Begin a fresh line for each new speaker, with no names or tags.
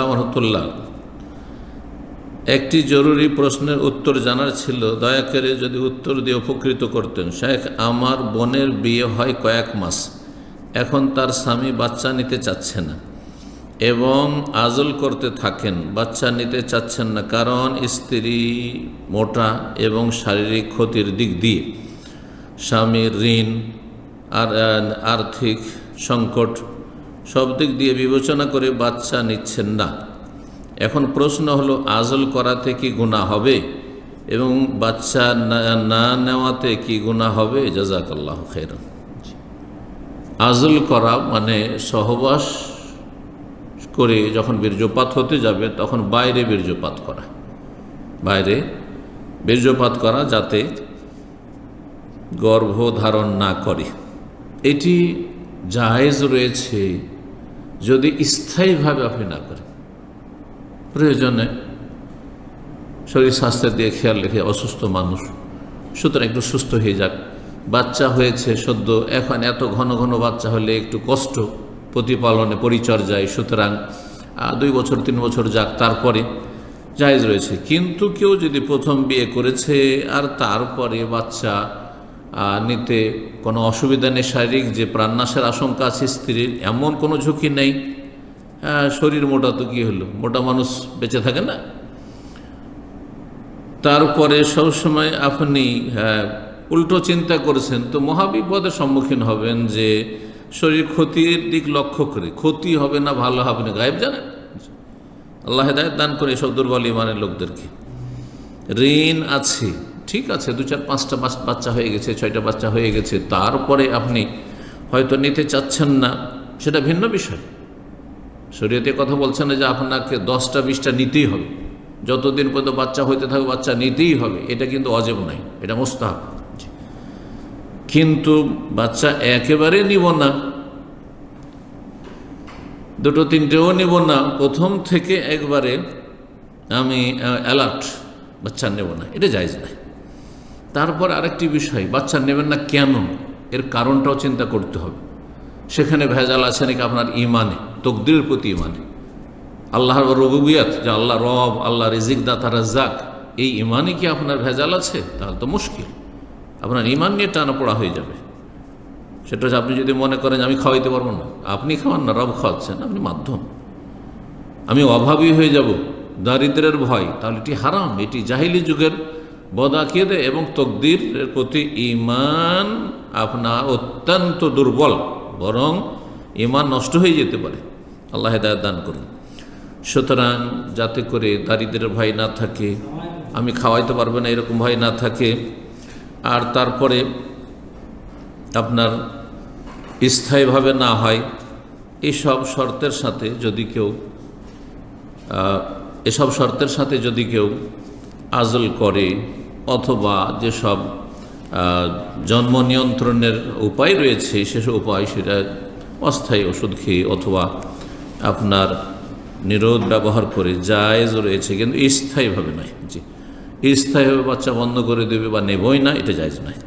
রহমতুল্লাহ। একটি জরুরি প্রশ্নের উত্তর জানার ছিল, দয়া করে যদি উত্তর দিয়ে উপকৃত করতেন। শেখ আমার বোনের বিয়ে হয় কয়েক মাস। এখন তার স্বামী বাচ্চা নিতে চাচ্ছে না এবং আজল করতে থাকেন। বাচ্চা নিতে চাচ্ছেন না কারণ স্ত্রী মোটা এবং শারীরিক ক্ষতির দিক দিয়ে। স্বামীর ঋণ আর আর্থিক সংকট সব দিক দিয়ে বিবেচনা করে বাচ্চা নিচ্ছেন না। এখন প্রশ্ন হলো, আজল করাতে কি গুণা হবে এবং বাচ্চা না- নেওয়াতে কি গুণা হবে? জাজাকাল্লাহ খের আজল করা মানে সহবাস করে যখন বীর্যপাত হতে যাবে, তখন বাইরে বীর্যপাত করা। বাইরে বীর্যপাত করা যাতে গর্ভ ধারণ না করে। এটি জায়েজ রয়েছে যদি স্থায়ীভাবে আপনি না করেন, প্রয়োজনে শরীর স্বাস্থ্যের দিয়ে খেয়াল রেখে অসুস্থ মানুষ, সুতরাং একটু সুস্থ হয়ে যাক। বাচ্চা হয়েছে সদ্য, এখন এত ঘন ঘন বাচ্চা হলে একটু কষ্ট, প্রতিপালনে পরিচর্যায়। সুতরাং দুই বছর, তিন বছর যাক, তারপরে জায়েজ রয়েছে। কিন্তু কেউ যদি প্রথম বিয়ে করেছে আর তারপরে বাচ্চা নিতে কোনো অসুবিধা নেই শারীরিক যে প্রাণনাশের আশঙ্কা আছে স্ত্রীর এমন কোনো ঝুঁকি নেই। আহ, শরীর মোটা তো কী হলো? মোটা মানুষ বেঁচে থাকে না? তারপরে সবসময় আপনি হ্যাঁ, উল্টো চিন্তা করেছেন তো মহাবিপদের সম্মুখীন হবেন যে শরীর ক্ষতির দিক লক্ষ্য করে। ক্ষতি হবে না ভালো হবে না গায়েব জানেন? আল্লাহ হেদায়ত দান করে এসব দুর্বল ইমানের লোকদেরকে। ঋণ আছে ঠিক আছে, দু চার পাঁচটা বাচ- বাচ্চা হয়ে গেছে, ছয়টা বাচ্চা হয়ে গেছে, তারপরে আপনি হয়তো নিতে চাচ্ছেন না, সেটা ভিন্ন বিষয়। শরীয়তে কথা বলছে না যে আপনাকে দশটা, বিশটা নিতেই হবে। যতদিন পর্যন্ত বাচ্চা হইতে থাকবে, বাচ্চা নিতেই হবে, এটা কিন্তু অজেব নাই এটা মোস্তাহ কিন্তু বাচ্চা একেবারে নিব না, দুটো, তিনটেও নিব না, প্রথম থেকে একবারে আমি অ্যালার্ট বাচ্চা নেব না, এটা জায়জ নাই তারপর আরেকটি বিষয়, বাচ্চা নেবেন না কেন? এর কারণটাও চিন্তা করতে হবে। সেখানে ভেজাল আছে নাকি আপনার ইমানে, তকদিরের প্রতি ইমানে? আল্লাহর রবুবিয়াত, যে আল্লাহ রব, আল্লাহ রিজিক দাতা, রাজ্জাক, এই ইমানে কি আপনার ভেজাল আছে? তাহলে তো মুশকিল। আপনার ইমান নিয়ে টানা পড়া হয়ে যাবে। সেটা আপনি যদি মনে করেন আমি খাওয়াইতে পারব না, আপনি খাওয়ান না, রব খাওয়াচ্ছেন, আপনি মাধ্যম। আমি অভাবী হয়ে যাব, দারিদ্রের ভয়, তাহলে এটি হারাম, এটি জাহিলি যুগের বদাকিয়ে এবং তকদিরের প্রতি ইমান আপনার অত্যন্ত দুর্বল, বরং ইমান নষ্ট হয়ে যেতে পারে। আল্লাহ হেদায়ত দান করুন। সুতরাং যাতে করে দারিদ্রের ভয় না থাকে, আমি খাওয়াইতে পারব না, এরকম ভয় না থাকে। আর তারপরে আপনার স্থায়ীভাবে না হয়, এসব শর্তের সাথে যদি কেউ এসব শর্তের সাথে যদি কেউ আজল করে অথবা যেসব জন্ম নিয়ন্ত্রণের উপায় রয়েছে, সেসব উপায় সেটা অস্থায়ী ওষুধ খেয়ে অথবা আপনার নিরোধ ব্যবহার করে জায়জ রয়েছে, কিন্তু স্থায়ীভাবে নয়। জি, স্থায়ীভাবে বাচ্চা বন্ধ করে দেবে বা নেবই না, এটা জায়জ নয়।